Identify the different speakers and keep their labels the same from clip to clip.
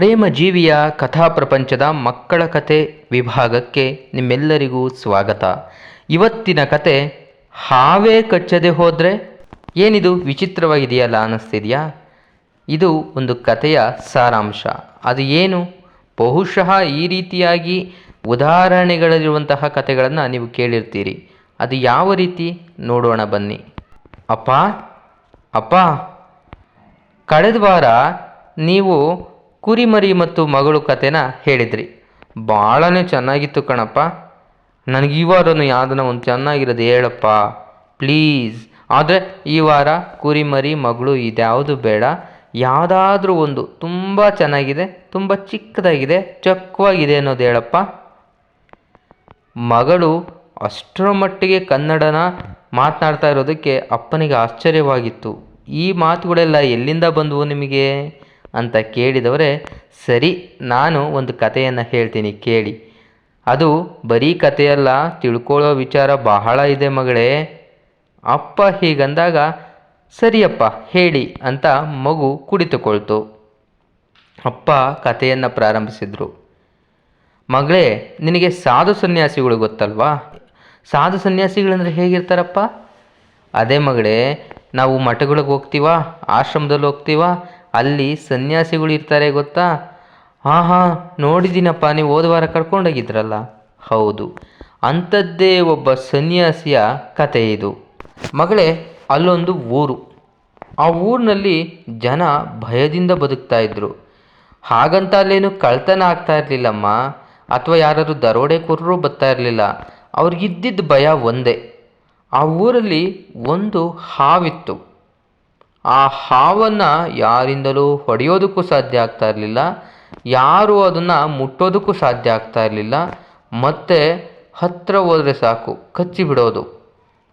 Speaker 1: ಪ್ರೇಮ ಜೀವಿಯ ಕಥಾ ಪ್ರಪಂಚದ ಮಕ್ಕಳ ಕತೆ ವಿಭಾಗಕ್ಕೆ ನಿಮ್ಮೆಲ್ಲರಿಗೂ ಸ್ವಾಗತ. ಇವತ್ತಿನ ಕತೆ, ಹಾವೇ ಕಚ್ಚದೆ ಹೋದರೆ? ಏನಿದು ವಿಚಿತ್ರವಾಗಿದೆಯಲ್ಲ ಅನ್ನಿಸ್ತಿದೆಯಾ? ಇದು ಒಂದು ಕಥೆಯ ಸಾರಾಂಶ. ಅದು ಏನು? ಬಹುಶಃ ಈ ರೀತಿಯಾಗಿ ಉದಾಹರಣೆಗಳಲ್ಲಿರುವಂತಹ ಕಥೆಗಳನ್ನು ನೀವು ಕೇಳಿರ್ತೀರಿ. ಅದು ಯಾವ ರೀತಿ? ನೋಡೋಣ ಬನ್ನಿ. ಅಪ್ಪ ಅಪ್ಪ, ಕಳೆದ ವಾರ ನೀವು ಕುರಿಮರಿ ಮತ್ತು ಮಗಳು ಕಥೆನ ಹೇಳಿದ್ರಿ. ಭಾಳನೇ ಚೆನ್ನಾಗಿತ್ತು ಕಣಪ್ಪ. ನನಗೆ ಈ ವಾರನೂ ಯಾವ್ದನ್ನ ಒಂದು ಚೆನ್ನಾಗಿರೋದು ಹೇಳಪ್ಪ. ಪ್ಲೀಸ್. ಆದರೆ ಈ ವಾರ ಕುರಿಮರಿ, ಮಗಳು ಇದ್ಯಾವುದು ಬೇಡ. ಯಾವುದಾದ್ರೂ ಒಂದು ತುಂಬ ಚೆನ್ನಾಗಿದೆ, ತುಂಬ ಚಿಕ್ಕದಾಗಿದೆ, ಚೊಕ್ಕವಾಗಿದೆ ಅನ್ನೋದು ಹೇಳಪ್ಪ. ಮಗಳು ಅಷ್ಟರ ಮಟ್ಟಿಗೆ ಕನ್ನಡನ ಮಾತನಾಡ್ತಾ ಇರೋದಕ್ಕೆ ಅಪ್ಪನಿಗೆ ಆಶ್ಚರ್ಯವಾಗಿತ್ತು. ಈ ಮಾತುಗಳೆಲ್ಲ ಎಲ್ಲಿಂದ ಬಂದವು ನಿಮಗೆ? ಅಂತ ಕೇಳಿದವರೇ, ಸರಿ, ನಾನು ಒಂದು ಕಥೆಯನ್ನು ಹೇಳ್ತೀನಿ, ಕೇಳಿ. ಅದು ಬರೀ ಕಥೆಯಲ್ಲ, ತಿಳ್ಕೊಳ್ಳೋ ವಿಚಾರ ಬಹಳ ಇದೆ ಮಗಳೇ. ಅಪ್ಪ ಹೀಗಂದಾಗ, ಸರಿಯಪ್ಪ, ಹೇಳಿ ಅಂತ ಮಗು ಕುಳಿತುಕೊಳ್ತು. ಅಪ್ಪ ಕಥೆಯನ್ನು ಪ್ರಾರಂಭಿಸಿದರು. ಮಗಳೇ, ನಿನಗೆ ಸಾಧು ಸನ್ಯಾಸಿಗಳು ಗೊತ್ತಲ್ವಾ? ಸಾಧು ಸನ್ಯಾಸಿಗಳಂದ್ರೆ ಹೇಗಿರ್ತಾರಪ್ಪ? ಅದೇ ಮಗಳೇ, ನಾವು ಮಠಗಳಿಗೆ ಹೋಗ್ತೀವಾ, ಆಶ್ರಮದಲ್ಲಿ ಹೋಗ್ತೀವಾ ಅಲ್ಲಿ ಸನ್ಯಾಸಿಗಳು ಇರ್ತಾರೆ ಗೊತ್ತಾ? ಹಾಂ ಹಾಂ, ನೋಡಿದ್ದೀನಪ್ಪ, ನೀವು ಹೋದ ವಾರ ಕರ್ಕೊಂಡೋಗಿದ್ರಲ್ಲ? ಹೌದು. ಅಂಥದ್ದೇ ಒಬ್ಬ ಸನ್ಯಾಸಿಯ ಕತೆ ಇದು. ಮಗಳೇ, ಅಲ್ಲೊಂದು ಊರು. ಆ ಊರಿನಲ್ಲಿ ಜನ ಭಯದಿಂದ ಬದುಕ್ತಾ ಇದ್ರು. ಹಾಗಂತ ಅಲ್ಲೇನು ಕಳ್ತನ ಆಗ್ತಾ ಇರಲಿಲ್ಲಮ್ಮ? ಅಥವಾ ಯಾರಾದರೂ ದರೋಡೆಕೋರರು ಬರ್ತಾ ಇರಲಿಲ್ಲ? ಅವ್ರಿಗಿದ್ದಿದ್ದ ಭಯ ಒಂದೇ. ಆ ಊರಲ್ಲಿ ಒಂದು ಹಾವಿತ್ತು. ಆ ಹಾವನ್ನು ಯಾರಿಂದಲೂ ಹೊಡೆಯೋದಕ್ಕೂ ಸಾಧ್ಯ ಆಗ್ತಾ ಇರಲಿಲ್ಲ. ಯಾರು ಅದನ್ನು ಮುಟ್ಟೋದಕ್ಕೂ ಸಾಧ್ಯ ಆಗ್ತಾ ಇರಲಿಲ್ಲ. ಮತ್ತೆ ಹತ್ತಿರ ಹೋದರೆ ಸಾಕು, ಕಚ್ಚಿ ಬಿಡೋದು.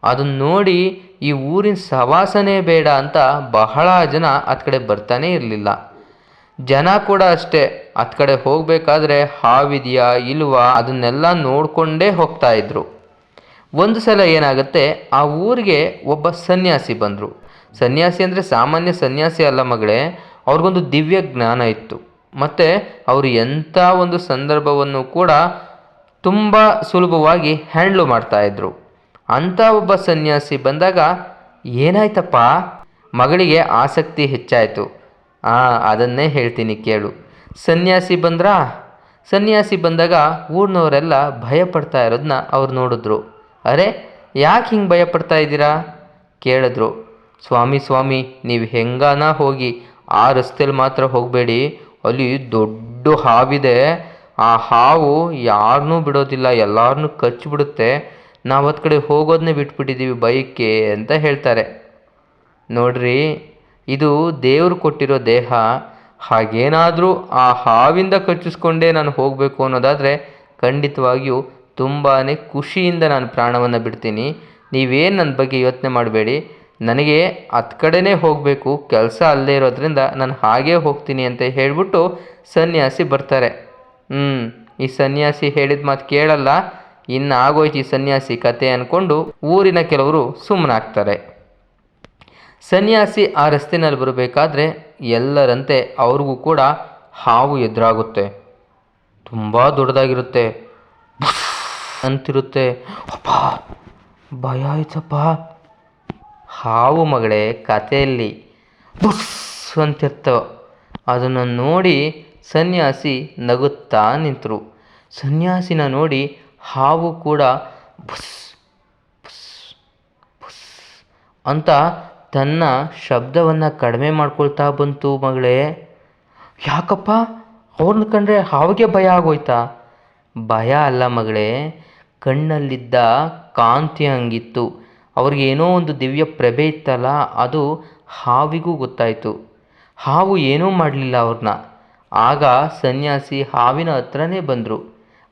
Speaker 1: ಅದನ್ನ ನೋಡಿ ಈ ಊರಿನ ಸವಾಸನೆ ಬೇಡ ಅಂತ ಬಹಳ ಜನ ಹತ್ ಕಡೆ ಬರ್ತಾನೆ ಇರಲಿಲ್ಲ. ಜನ ಕೂಡ ಅಷ್ಟೇ ಹತ್ ಕಡೆ ಹೋಗಬೇಕಾದ್ರೆ ಹಾವಿದೆಯಾ, ಇಲ್ವಾ ಅದನ್ನೆಲ್ಲ ನೋಡಿಕೊಂಡೇ ಹೋಗ್ತಾ ಇದ್ರು. ಒಂದು ಸಲ ಏನಾಗುತ್ತೆ, ಆ ಊರಿಗೆ ಒಬ್ಬ ಸನ್ಯಾಸಿ ಬಂದರು. ಸನ್ಯಾಸಿ ಅಂದರೆ ಸಾಮಾನ್ಯ ಸನ್ಯಾಸಿ ಅಲ್ಲ ಮಗಳೇ, ಅವ್ರಿಗೊಂದು ದಿವ್ಯ ಜ್ಞಾನ ಇತ್ತು. ಮತ್ತು ಅವರು ಎಂಥ ಒಂದು ಸಂದರ್ಭವನ್ನು ಕೂಡ ತುಂಬ ಸುಲಭವಾಗಿ ಹ್ಯಾಂಡ್ಲು ಮಾಡ್ತಾಯಿದ್ರು ಅಂಥ ಒಬ್ಬ ಸನ್ಯಾಸಿ ಬಂದಾಗ ಏನಾಯ್ತಪ್ಪ? ಮಗಳಿಗೆ ಆಸಕ್ತಿ ಹೆಚ್ಚಾಯಿತು. ಆ, ಅದನ್ನೇ ಹೇಳ್ತೀನಿ ಕೇಳು. ಸನ್ಯಾಸಿ ಬಂದ್ರಾ? ಸನ್ಯಾಸಿ ಬಂದಾಗ ಊರಿನವರೆಲ್ಲ ಭಯಪಡ್ತಾ ಇರೋದನ್ನ ಅವ್ರು ನೋಡಿದ್ರು. ಅರೆ, ಯಾಕೆ ಹಿಂಗೆ ಭಯ ಪಡ್ತಾ ಇದ್ದೀರಾ? ಕೇಳಿದ್ರು. ಸ್ವಾಮಿ ಸ್ವಾಮಿ, ನೀವು ಹೆಂಗಾನ ಹೋಗಿ ಆ ರಸ್ತೆಯಲ್ಲಿ ಮಾತ್ರ ಹೋಗಬೇಡಿ. ಅಲ್ಲಿ ದೊಡ್ಡ ಹಾವಿದೆ. ಆ ಹಾವು ಯಾರನ್ನೂ ಬಿಡೋದಿಲ್ಲ ಎಲ್ಲರನ್ನೂ ಕಚ್ಚಿಬಿಡುತ್ತೆ ನಾವು ಅದ ಕಡೆ ಹೋಗೋದನ್ನೇ ಬಿಟ್ಬಿಟ್ಟಿದ್ದೀವಿ ಬೈಕ್ಗೆ ಅಂತ ಹೇಳ್ತಾರೆ. ನೋಡ್ರಿ, ಇದು ದೇವರು ಕೊಟ್ಟಿರೋ ದೇಹ. ಹಾಗೇನಾದರೂ ಆ ಹಾವಿಂದ ಕಚ್ಚಿಸ್ಕೊಂಡೇ ನಾನು ಹೋಗಬೇಕು ಅನ್ನೋದಾದರೆ ಖಂಡಿತವಾಗಿಯೂ ತುಂಬಾ ಖುಷಿಯಿಂದ ನಾನು ಪ್ರಾಣವನ್ನು ಬಿಡ್ತೀನಿ. ನೀವೇನು ನನ್ನ ಬಗ್ಗೆ ಯೋಚನೆ ಮಾಡಬೇಡಿ. ನನಗೆ ಹತ್ತು ಕಡೆನೇ ಹೋಗಬೇಕು, ಕೆಲಸ ಅಲ್ಲೇ ಇರೋದ್ರಿಂದ ನಾನು ಹಾಗೇ ಹೋಗ್ತೀನಿ ಅಂತ ಹೇಳಿಬಿಟ್ಟು ಸನ್ಯಾಸಿ ಬರ್ತಾರೆ. ಹ್ಞೂ ಈ ಸನ್ಯಾಸಿ ಹೇಳಿದ ಮಾತು ಕೇಳಲ್ಲ. ಇನ್ನು ಆಗೋಯ್ತು ಈ ಸನ್ಯಾಸಿ ಕತೆ ಅಂದ್ಕೊಂಡು ಊರಿನ ಕೆಲವರು ಸುಮ್ಮನಾಗ್ತಾರೆ ಸನ್ಯಾಸಿ ಆ ರಸ್ತೆನಲ್ಲಿ ಬರಬೇಕಾದ್ರೆ ಎಲ್ಲರಂತೆ ಅವ್ರಿಗೂ ಕೂಡ ಹಾವು ಎದುರಾಗುತ್ತೆ. ತುಂಬ ದೊಡ್ಡದಾಗಿರುತ್ತೆ. ಅಂತಿರುತ್ತೆ. ಅಪ್ಪ, ಭಯ ಆಯ್ತಪ್ಪ. ಹಾವು ಮಗಳೇ, ಕಥೆಯಲ್ಲಿ ಬುಸ್ ಅಂತಿರ್ತವೆ ಅದನ್ನು ನೋಡಿ ಸನ್ಯಾಸಿ ನಗುತ್ತಾ ನಿಂತರು. ಸನ್ಯಾಸಿನ ನೋಡಿ ಹಾವು ಕೂಡ ಬುಸ್ ಬುಸ್ ಬುಸ್ ಅಂತ ತನ್ನ ಶಬ್ದವನ್ನು ಕಡಿಮೆ ಮಾಡ್ಕೊಳ್ತಾ ಬಂತು ಮಗಳೇ. ಯಾಕಪ್ಪ? ಅವ್ರನ್ನ ಕಂಡ್ರೆ ಹಾವಿಗೆ ಭಯ ಆಗೋಯ್ತಾ? ಭಯ ಅಲ್ಲ ಮಗಳೇ. ಕಣ್ಣಲ್ಲಿದ್ದ ಕಾಂತಿ ಹಂಗಿತ್ತು. ಅವ್ರಿಗೆ ಏನೋ ಒಂದು ದಿವ್ಯ ಪ್ರಭೆ ಇತ್ತಲ್ಲ, ಅದು ಹಾವಿಗೂ ಗೊತ್ತಾಯಿತು. ಹಾವು ಏನೂ ಮಾಡಲಿಲ್ಲ ಅವ್ರನ್ನ ಆಗ ಸನ್ಯಾಸಿ ಹಾವಿನ ಹತ್ರನೇ ಬಂದರು.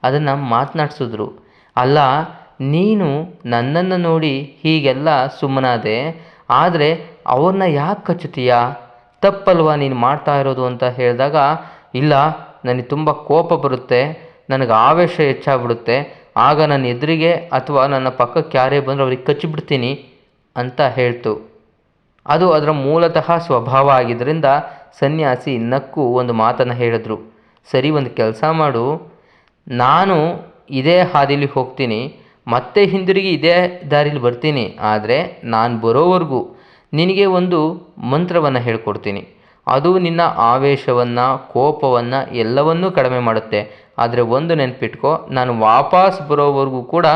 Speaker 1: ಅದನ್ನು ಮಾತನಾಡ್ಸಿದ್ರು. ಅಲ್ಲ, ನೀನು ನನ್ನನ್ನು ನೋಡಿ ಹೀಗೆಲ್ಲ ಸುಮ್ಮನಾದೆ, ಆದರೆ ಅವ್ರನ್ನ ಯಾಕೆ ಕಚ್ಚುತ್ತೀಯಾ? ತಪ್ಪಲ್ವಾ ನೀನು ಮಾಡ್ತಾ ಇರೋದು ಅಂತ ಹೇಳಿದಾಗ, ಇಲ್ಲ, ನನಗೆ ತುಂಬ ಕೋಪ ಬರುತ್ತೆ, ನನಗೆ ಆವೇಶ ಹೆಚ್ಚಾಗ್ಬಿಡುತ್ತೆ ಆಗ ನನ್ನ ಎದುರಿಗೆ ಅಥವಾ ನನ್ನ ಪಕ್ಕಕ್ಕೆ ಯಾರೇ ಬಂದರೆ ಅವ್ರಿಗೆ ಕಚ್ಚಿಬಿಡ್ತೀನಿ ಅಂತ ಹೇಳ್ತು. ಅದು ಅದರ ಮೂಲತಃ ಸ್ವಭಾವ ಆಗಿದ್ದರಿಂದ ಸನ್ಯಾಸಿ ನಕ್ಕು ಒಂದು ಮಾತನ್ನು ಹೇಳಿದ್ರು. ಸರಿ, ಒಂದು ಕೆಲಸ ಮಾಡು. ನಾನು ಇದೇ ಹಾದಿಲಿ ಹೋಗ್ತೀನಿ. ಮತ್ತೆ ಹಿಂದಿರುಗಿ ಇದೇ ದಾರಿಲಿ ಬರ್ತೀನಿ. ಆದರೆ ನಾನು ಬರೋವರೆಗೂ ನಿನಗೆ ಒಂದು ಮಂತ್ರವನ್ನು ಹೇಳ್ಕೊಡ್ತೀನಿ. ಅದು ನಿನ್ನ ಆವೇಶವನ್ನು, ಕೋಪವನ್ನು ಎಲ್ಲವನ್ನೂ ಕಡಿಮೆ ಮಾಡುತ್ತೆ. ಆದರೆ ಒಂದು ನೆನಪಿಟ್ಕೋ, ನಾನು ವಾಪಸ್ ಬರೋವರೆಗೂ ಕೂಡ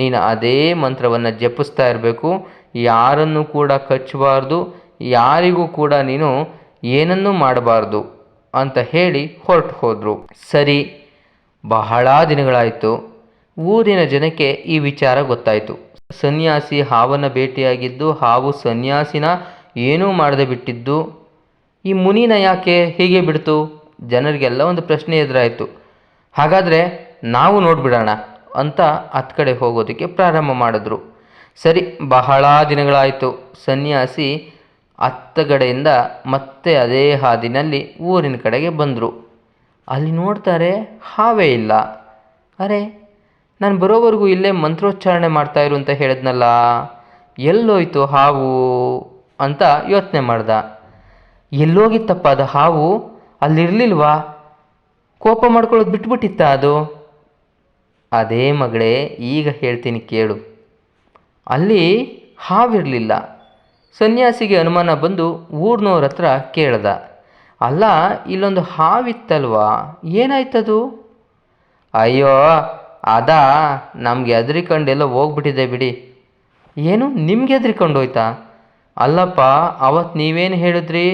Speaker 1: ನೀನು ಅದೇ ಮಂತ್ರವನ್ನು ಜಪಿಸ್ತಾ ಇರಬೇಕು. ಯಾರನ್ನು ಕೂಡ ಕಚ್ಚಬಾರ್ದು, ಯಾರಿಗೂ ಕೂಡ ನೀನು ಏನನ್ನೂ ಮಾಡಬಾರ್ದು ಅಂತ ಹೇಳಿ ಹೊರಟು ಹೋದರು. ಸರಿ, ಬಹಳ ದಿನಗಳಾಯಿತು. ಊರಿನ ಜನಕ್ಕೆ ಈ ವಿಚಾರ ಗೊತ್ತಾಯಿತು. ಸನ್ಯಾಸಿ ಹಾವನ್ನು ಭೇಟಿಯಾಗಿದ್ದು, ಹಾವು ಸನ್ಯಾಸಿನ ಏನೂ ಮಾಡದೆ ಬಿಟ್ಟಿದ್ದು. ಈ ಮುನಿನ ಯಾಕೆ ಹೀಗೆ ಬಿಡ್ತು? ಜನರಿಗೆಲ್ಲ ಒಂದು ಪ್ರಶ್ನೆ ಎದುರಾಯಿತು. ಹಾಗಾದರೆ ನಾವು ನೋಡಿಬಿಡೋಣ ಅಂತ ಹತ್ತು ಕಡೆ ಹೋಗೋದಕ್ಕೆ ಪ್ರಾರಂಭ ಮಾಡಿದ್ರು. ಸರಿ, ಬಹಳ ದಿನಗಳಾಯಿತು. ಸನ್ಯಾಸಿ ಹತ್ತಗಡೆಯಿಂದ ಮತ್ತೆ ಅದೇ ಹಾದಿನಲ್ಲಿ ಊರಿನ ಕಡೆಗೆ ಬಂದರು. ಅಲ್ಲಿ ನೋಡ್ತಾರೆ ಹಾವೇ ಇಲ್ಲ. ಅರೆ, ನಾನು ಬರೋವರೆಗೂ ಇಲ್ಲೇ ಮಂತ್ರೋಚ್ಚಾರಣೆ ಮಾಡ್ತಾ ಇರು ಅಂತ ಹೇಳಿದ್ನಲ್ಲ, ಎಲ್ಲೋಯ್ತು ಹಾವು ಅಂತ ಯೋಚನೆ ಮಾಡ್ದ. ಎಲ್ಲೋಗಿತ್ತಪ್ಪ ಅದು ಹಾವು? ಅಲ್ಲಿರಲಿಲ್ವಾ? ಕೋಪ ಮಾಡ್ಕೊಳ್ಳೋದು ಬಿಟ್ಬಿಟ್ಟಿತ್ತ ಅದು? ಅದೇ ಮಗಳೇ, ಈಗ ಹೇಳ್ತೀನಿ ಕೇಳು. ಅಲ್ಲಿ ಹಾವಿರಲಿಲ್ಲ. ಸನ್ಯಾಸಿಗೆ ಅನುಮಾನ ಬಂದು ಊರ್ನವ್ರ ಹತ್ರ ಕೇಳ್ದ. ಅಲ್ಲ, ಇಲ್ಲೊಂದು ಹಾವಿತ್ತಲ್ವಾ? ಏನಾಯ್ತದು? ಅಯ್ಯೋ, ಅದಾ ನಮಗೆ ಹೆದರಿಕೊಂಡೆಲ್ಲ ಹೋಗ್ಬಿಟ್ಟಿದೆ ಬಿಡಿ. ಏನು, ನಿಮ್ಗೆ ಹೆದರಿಕೊಂಡು ಹೋಯ್ತಾ ಅಲ್ಲಪ್ಪ ಅವತ್ತು ನೀವೇನು ಹೇಳಿದ್ರಿ?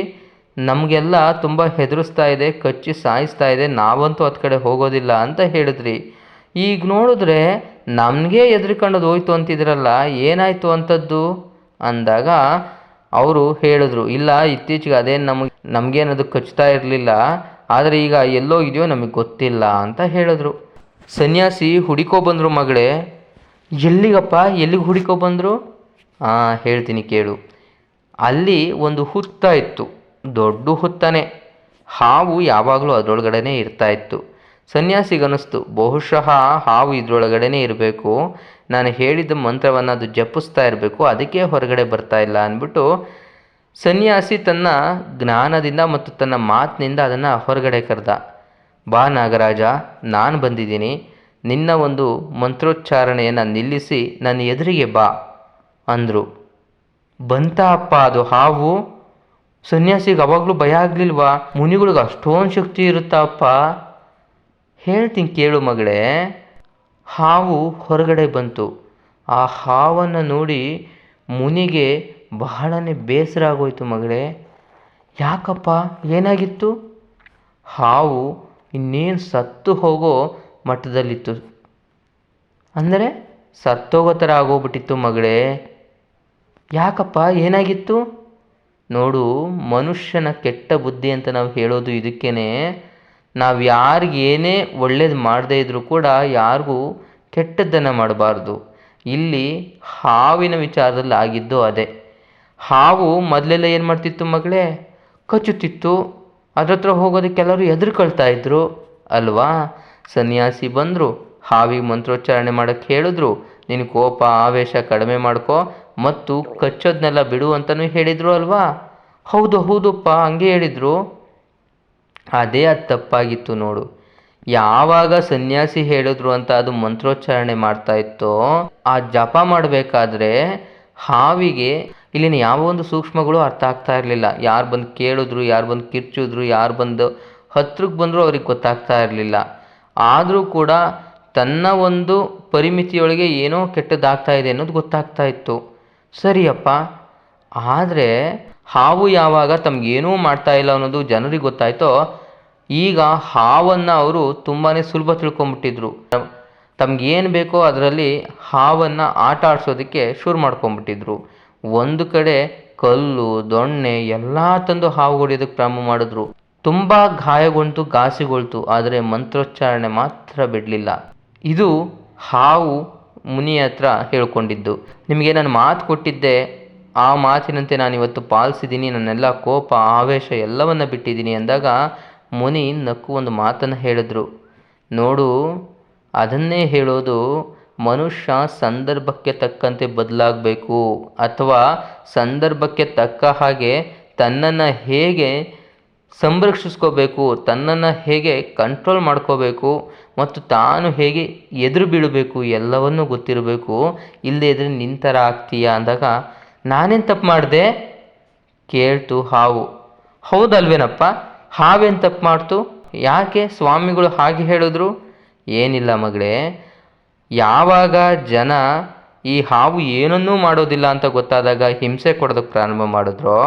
Speaker 1: ನಮಗೆಲ್ಲ ತುಂಬ ಹೆದರಿಸ್ತಾ ಇದೆ, ಕಚ್ಚಿ ಸಾಯಿಸ್ತಾ ಇದೆ, ನಾವಂತೂ ಹತ್ತು ಕಡೆ ಹೋಗೋದಿಲ್ಲ ಅಂತ ಹೇಳಿದ್ರಿ. ಈಗ ನೋಡಿದ್ರೆ ನಮಗೆ ಹೆದರ್ಕೊಂಡದ್ದು ಹೋಯ್ತು ಅಂತಿದ್ರಲ್ಲ, ಏನಾಯಿತು ಅಂಥದ್ದು ಅಂದಾಗ ಅವರು ಹೇಳಿದ್ರು, ಇಲ್ಲ, ಇತ್ತೀಚೆಗೆ ಅದೇನು ನಮಗೆ, ನಮಗೇನದು ಕಚ್ತಾ ಇರಲಿಲ್ಲ, ಆದರೆ ಈಗ ಎಲ್ಲೋ ಇದೆಯೋ ನಮಗೆ ಗೊತ್ತಿಲ್ಲ ಅಂತ ಹೇಳಿದ್ರು. ಸನ್ಯಾಸಿ ಹುಡಿಕೋ ಬಂದರು ಮಗಳೇ. ಎಲ್ಲಿಗಪ್ಪ, ಎಲ್ಲಿಗೆ ಹುಡಿಕೋ ಬಂದರು? ಹಾಂ ಹೇಳ್ತೀನಿ ಕೇಳು. ಅಲ್ಲಿ ಒಂದು ಹುತ್ತ ಇತ್ತು. ದೊಡ್ಡ ಹುತ್ತನೆ. ಹಾವು ಯಾವಾಗಲೂ ಅದರೊಳಗಡೆನೇ ಇರ್ತಾ ಇತ್ತು. ಸನ್ಯಾಸಿಗನ್ನಿಸ್ತು ಬಹುಶಃ ಹಾವು ಇದರೊಳಗಡೆನೇ ಇರಬೇಕು. ನಾನು ಹೇಳಿದ ಮಂತ್ರವನ್ನು ಅದು ಜಪಿಸ್ತಾ ಇರಬೇಕು. ಅದಕ್ಕೆ ಹೊರಗಡೆ ಬರ್ತಾ ಇಲ್ಲ ಅಂದ್ಬಿಟ್ಟು ಸನ್ಯಾಸಿ ತನ್ನ ಜ್ಞಾನದಿಂದ ಮತ್ತು ತನ್ನ ಮಾತಿನಿಂದ ಅದನ್ನು ಹೊರಗಡೆ ಕರೆದ. ಬಾ ನಾಗರಾಜ, ನಾನು ಬಂದಿದ್ದೀನಿ. ನಿನ್ನ ಒಂದು ಮಂತ್ರೋಚ್ಚಾರಣೆಯನ್ನು ನಿಲ್ಲಿಸಿ ನನ್ನ ಎದುರಿಗೆ ಬಾ ಅಂದರು. ಬಂತ ಅಪ್ಪ ಅದು ಹಾವು? ಸನ್ಯಾಸಿಗೆ ಅವಾಗಲೂ ಭಯ ಆಗಲಿಲ್ವಾ? ಮುನಿಗಳಿಗೆ ಅಷ್ಟೊಂದು ಶಕ್ತಿ ಇರುತ್ತಪ್ಪ ಹೇಳ್ತೀನಿ ಕೇಳು ಮಗಳೇ. ಹಾವು ಹೊರಗಡೆ ಬಂತು. ಆ ಹಾವನ್ನು ನೋಡಿ ಮುನಿಗೆ ಬಹಳನೇ ಬೇಸರ ಆಗೋಯ್ತು ಮಗಳೇ. ಯಾಕಪ್ಪ? ಏನಾಗಿತ್ತು? ಹಾವು ಇನ್ನೇನು ಸತ್ತು ಹೋಗೋ ಮಟ್ಟದಲ್ಲಿತ್ತು. ಅಂದರೆ ಸತ್ತೋಗೋ ಥರ ಆಗೋಗ್ಬಿಟ್ಟಿತ್ತು ಮಗಳೇ. ಯಾಕಪ್ಪ? ಏನಾಗಿತ್ತು? ನೋಡು, ಮನುಷ್ಯನ ಕೆಟ್ಟ ಬುದ್ಧಿ ಅಂತ ನಾವು ಹೇಳೋದು ಇದಕ್ಕೇನೆ, ನಾವು ಯಾರಿಗೇನೇ ಒಳ್ಳೇದು ಮಾಡದೇ ಇದ್ರೂ ಕೂಡ ಯಾರಿಗೂ ಕೆಟ್ಟದ್ದನ್ನು ಮಾಡಬಾರ್ದು. ಇಲ್ಲಿ ಹಾವಿನ ವಿಚಾರದಲ್ಲಿ ಆಗಿದ್ದು ಅದೇ. ಹಾವು ಮೊದಲೆಲ್ಲ ಏನು ಮಾಡ್ತಿತ್ತು ಮಗಳೇ? ಕಚ್ಚುತ್ತಿತ್ತು. ಅದ್ರ ಹತ್ರ ಹೋಗೋದಕ್ಕೆಲ್ಲರೂ ಹೆದರ್ಕೊಳ್ತಾ ಇದ್ರು, ಅಲ್ವಾ? ಸನ್ಯಾಸಿ ಬಂದರು, ಹಾವಿಗೆ ಮಂತ್ರೋಚ್ಚಾರಣೆ ಮಾಡೋಕ್ಕೆ ಹೇಳಿದ್ರು ನಿನ್ನ ಕೋಪ, ಆವೇಶ ಕಡಿಮೆ ಮಾಡ್ಕೋ ಮತ್ತು ಕಚ್ಚೋದನ್ನೆಲ್ಲ ಬಿಡು ಅಂತಲೂ ಹೇಳಿದರು ಅಲ್ವಾ? ಹೌದು, ಹೌದಪ್ಪ, ಹಂಗೆ ಹೇಳಿದರು. ಅದೇ ಅದು ತಪ್ಪಾಗಿತ್ತು ನೋಡು. ಯಾವಾಗ ಸನ್ಯಾಸಿ ಹೇಳಿದ್ರು ಅಂತ ಅದು ಮಂತ್ರೋಚ್ಚಾರಣೆ ಮಾಡ್ತಾ ಇತ್ತೋ, ಆ ಜಪ ಮಾಡಬೇಕಾದ್ರೆ ಹಾವಿಗೆ ಇಲ್ಲಿನ ಯಾವ ಒಂದು ಸೂಕ್ಷ್ಮಗಳು ಅರ್ಥ ಆಗ್ತಾ ಇರಲಿಲ್ಲ. ಯಾರು ಬಂದು ಕೇಳಿದ್ರು, ಯಾರು ಬಂದು ಕಿರ್ಚಿದ್ರು, ಯಾರು ಬಂದು ಹತ್ರಕ್ಕೆ ಬಂದರೂ ಅವ್ರಿಗೆ ಗೊತ್ತಾಗ್ತಾ ಇರಲಿಲ್ಲ. ಆದರೂ ಕೂಡ ತನ್ನ ಒಂದು ಪರಿಮಿತಿಯೊಳಗೆ ಏನೋ ಕೆಟ್ಟದಾಗ್ತಾ ಇದೆ ಅನ್ನೋದು ಗೊತ್ತಾಗ್ತಾ ಇತ್ತು. ಸರಿಯಪ್ಪ, ಆದರೆ ಹಾವು ಯಾವಾಗ ತಮಗೇನೂ ಮಾಡ್ತಾ ಇಲ್ಲ ಅನ್ನೋದು ಜನರಿಗೆ ಗೊತ್ತಾಯ್ತೋ, ಈಗ ಹಾವನ್ನು ಅವರು ತುಂಬಾ ಸುಲಭ ತಿಳ್ಕೊಂಬಿಟ್ಟಿದ್ರು. ತಮಗೇನು ಬೇಕೋ ಅದರಲ್ಲಿ ಹಾವನ್ನು ಆಟ ಆಡಿಸೋದಕ್ಕೆ ಶುರು ಮಾಡ್ಕೊಂಬಿಟ್ಟಿದ್ರು. ಒಂದು ಕಡೆ ಕಲ್ಲು, ದೊಣ್ಣೆ ಎಲ್ಲ ತಂದು ಹಾವು ಹೊಡೆಯೋದಕ್ಕೆ ಪ್ರಾರಂಭ ಮಾಡಿದ್ರು. ತುಂಬ ಗಾಯಗೊಂಡು ಘಾಸಿಗೊಳ್ತು, ಆದರೆ ಮಂತ್ರೋಚ್ಚಾರಣೆ ಮಾತ್ರ ಬಿಡಲಿಲ್ಲ. ಇದು ಹಾವು ಮುನಿಯ ಹತ್ರ ಹೇಳ್ಕೊಂಡಿದ್ದು, ನಿಮಗೆ ನಾನು ಮಾತು ಕೊಟ್ಟಿದ್ದೆ. ಆ ಮಾತಿನಂತೆ ನಾನು ಇವತ್ತು ಪಾಲಿಸಿದ್ದೀನಿ. ನನ್ನೆಲ್ಲ ಕೋಪ, ಆವೇಶ ಎಲ್ಲವನ್ನು ಬಿಟ್ಟಿದ್ದೀನಿ ಅಂದಾಗ ಮುನಿ ನಕ್ಕು ಒಂದು ಮಾತನ್ನು ಹೇಳಿದ್ರು. ನೋಡು, ಅದನ್ನೇ ಹೇಳೋದು ಮನುಷ್ಯ ಸಂದರ್ಭಕ್ಕೆ ತಕ್ಕಂತೆ ಬದಲಾಗಬೇಕು. ಅಥವಾ ಸಂದರ್ಭಕ್ಕೆ ತಕ್ಕ ಹಾಗೆ ತನ್ನನ್ನು ಹೇಗೆ ಸಂರಕ್ಷಿಸ್ಕೋಬೇಕು, ತನ್ನನ್ನು ಹೇಗೆ ಕಂಟ್ರೋಲ್ ಮಾಡ್ಕೋಬೇಕು ಮತ್ತು ತಾನು ಹೇಗೆ ಎದುರು ಬೀಳಬೇಕು ಎಲ್ಲವನ್ನೂ ಗೊತ್ತಿರಬೇಕು. ಇಲ್ಲದೇ ಇದ್ರೆ ನಿಂತರ ಆಗ್ತೀಯಾ ಅಂದಾಗ ನಾನೇನು ತಪ್ಪು ಮಾಡಿದೆ? ಕೇಳ್ತು ಹಾವು. ಹೌದಲ್ವೇನಪ್ಪ? ಹಾವೇನು ತಪ್ಪು ಮಾಡ್ತು? ಯಾಕೆ ಸ್ವಾಮಿಗಳು ಹಾಗೆ ಹೇಳಿದ್ರು? ಏನಿಲ್ಲ ಮಗಳೇ. ಯಾವಾಗ ಜನ ಈ ಹಾವು ಏನನ್ನೂ ಮಾಡೋದಿಲ್ಲ ಅಂತ ಗೊತ್ತಾದಾಗ ಹಿಂಸೆ ಕೊಡೋದಕ್ಕೆ ಪ್ರಾರಂಭ ಮಾಡಿದ್ರು.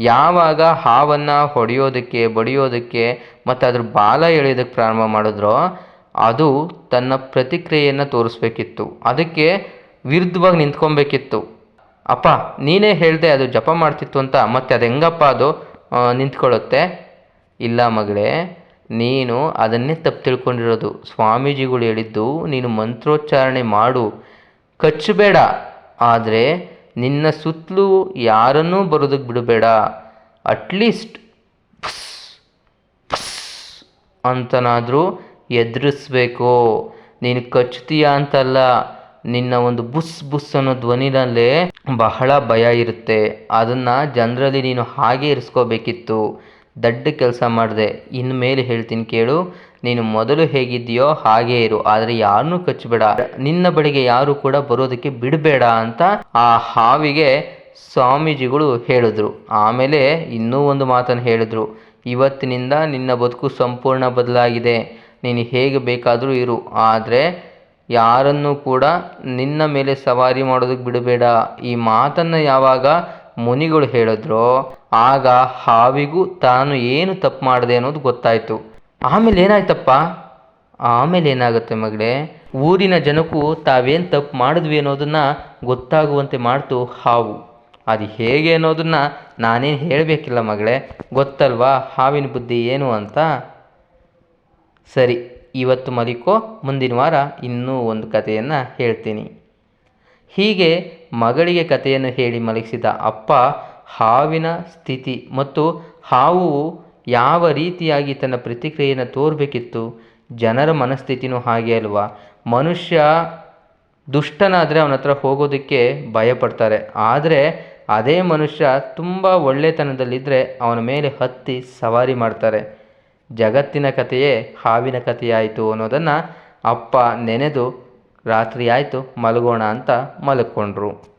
Speaker 1: ಯಾವಾಗ ಹಾವನ್ನು ಹೊಡೆಯೋದಕ್ಕೆ, ಬಡಿಯೋದಕ್ಕೆ ಮತ್ತು ಅದ್ರ ಬಾಲ ಎಳೆಯೋದಕ್ಕೆ ಪ್ರಾರಂಭ ಮಾಡಿದ್ರು, ಅದು ತನ್ನ ಪ್ರತಿಕ್ರಿಯೆಯನ್ನು ತೋರಿಸ್ಬೇಕಿತ್ತು. ಅದಕ್ಕೆ ವಿರುದ್ಧವಾಗಿ ನಿಂತ್ಕೊಬೇಕಿತ್ತು. ಅಪ್ಪ, ನೀನೇ ಹೇಳಿದೆ ಅದು ಜಪ ಮಾಡ್ತಿತ್ತು ಅಂತ, ಮತ್ತೆ ಅದು ಹೆಂಗಪ್ಪ ಅದು ನಿಂತ್ಕೊಳ್ಳುತ್ತೆ? ಇಲ್ಲ ಮಗಳೇ, ನೀನು ಅದನ್ನೇ ತಪ್ಪು ತಿಳ್ಕೊಂಡಿರೋದು. ಸ್ವಾಮೀಜಿಗಳು ಹೇಳಿದ್ದು ನೀನು ಮಂತ್ರೋಚ್ಚಾರಣೆ ಮಾಡು. ಕಚ್ಚಬೇಡ, ಆದರೆ ನಿನ್ನ ಸುತ್ತಲೂ ಯಾರನ್ನೂ ಬರೋದಕ್ಕೆ ಬಿಡಬೇಡ. ಅಟ್ಲೀಸ್ಟ್ ಅಂತನಾದರೂ ಎದುರಿಸ್ಬೇಕು. ನೀನು ಕಚ್ತೀಯ ಅಂತಲ್ಲ, ನಿನ್ನ ಒಂದು ಬುಸ್ ಬುಸ್ ಅನ್ನೋ ಧ್ವನಿನಲ್ಲೇ ಬಹಳ ಭಯ ಇರುತ್ತೆ. ಅದನ್ನು ಜನರಲ್ಲಿ ನೀನು ಹಾಗೆ ಇರಿಸ್ಕೋಬೇಕಿತ್ತು. ದಡ್ಡ ಕೆಲಸ ಮಾಡಿದೆ. ಇನ್ಮೇಲೆ ಹೇಳ್ತೀನಿ ಕೇಳು. ನೀನು ಮೊದಲು ಹೇಗಿದ್ದೀಯೋ ಹಾಗೇ ಇರು, ಆದರೆ ಯಾರನ್ನೂ ಕಚ್ಚಬೇಡ. ನಿನ್ನ ಬಳಿಗೆ ಯಾರು ಕೂಡ ಬರೋದಕ್ಕೆ ಬಿಡಬೇಡ ಅಂತ ಆ ಹಾವಿಗೆ ಸ್ವಾಮೀಜಿಗಳು ಹೇಳಿದ್ರು. ಆಮೇಲೆ ಇನ್ನೂ ಒಂದು ಮಾತನ್ನು ಹೇಳಿದ್ರು. ಇವತ್ತಿನಿಂದ ನಿನ್ನ ಬದುಕು ಸಂಪೂರ್ಣ ಬದಲಾಗಿದೆ. ನೀನು ಹೇಗೆ ಬೇಕಾದರೂ ಇರು, ಆದರೆ ಯಾರನ್ನೂ ಕೂಡ ನಿನ್ನ ಮೇಲೆ ಸವಾರಿ ಮಾಡೋದಕ್ಕೆ ಬಿಡಬೇಡ. ಈ ಮಾತನ್ನು ಯಾವಾಗ ಮುನಿಗಳು ಹೇಳಿದ್ರೋ, ಆಗ ಹಾವಿಗೂ ತಾನು ಏನು ತಪ್ಪು ಮಾಡಿದೆ ಅನ್ನೋದು ಗೊತ್ತಾಯಿತು. ಆಮೇಲೆ ಏನಾಯ್ತಪ್ಪ? ಆಮೇಲೆ ಏನಾಗುತ್ತೆ ಮಗಳೇ? ಊರಿನ ಜನಕ್ಕೂ ತಾವೇನು ತಪ್ಪು ಮಾಡಿದ್ವಿ ಅನ್ನೋದನ್ನು ಗೊತ್ತಾಗುವಂತೆ ಮಾಡ್ತು ಹಾವು. ಅದು ಹೇಗೆ ಅನ್ನೋದನ್ನು ನಾನೇನು ಹೇಳಬೇಕಿಲ್ಲ ಮಗಳೇ. ಗೊತ್ತಲ್ವಾ? ಹಾವಿನ ಬುದ್ಧಿ ಏನು ಅಂತ? ಸರಿ, ಇವತ್ತು ಮಲಿಕೋ, ಮುಂದಿನ ವಾರ ಇನ್ನೂ ಒಂದು ಕಥೆಯನ್ನು ಹೇಳ್ತೀನಿ. ಹೀಗೆ ಮಗಳಿಗೆ ಕಥೆಯನ್ನು ಹೇಳಿ ಮಲಗಿಸಿದ ಅಪ್ಪ ಹಾವಿನ ಸ್ಥಿತಿ ಮತ್ತು ಹಾವು ಯಾವ ರೀತಿಯಾಗಿ ತನ್ನ ಪ್ರತಿಕ್ರಿಯೆಯನ್ನು ತೋರಬೇಕಿತ್ತು? ಜನರ ಮನಸ್ಥಿತಿನೂ ಹಾಗೆ ಅಲ್ವಾ? ಮನುಷ್ಯ ದುಷ್ಟನಾದರೆ ಅವನ ಹತ್ರ ಹೋಗೋದಕ್ಕೆ ಭಯಪಡ್ತಾರೆ. ಆದರೆ ಅದೇ ಮನುಷ್ಯ ತುಂಬ ಒಳ್ಳೆತನದಲ್ಲಿದ್ದರೆ ಅವನ ಮೇಲೆ ಹತ್ತಿ ಸವಾರಿ ಮಾಡ್ತಾರೆ. ಜಗತ್ತಿನ ಕಥೆಯೇ ಹಾವಿನ ಕಥೆಯಾಯಿತು ಅನ್ನೋದನ್ನು ಅಪ್ಪ ನೆನೆದು ರಾತ್ರಿ ಆಯಿತು ಮಲಗೋಣ ಅಂತ ಮಲ್ಕೊಂಡ್ರು.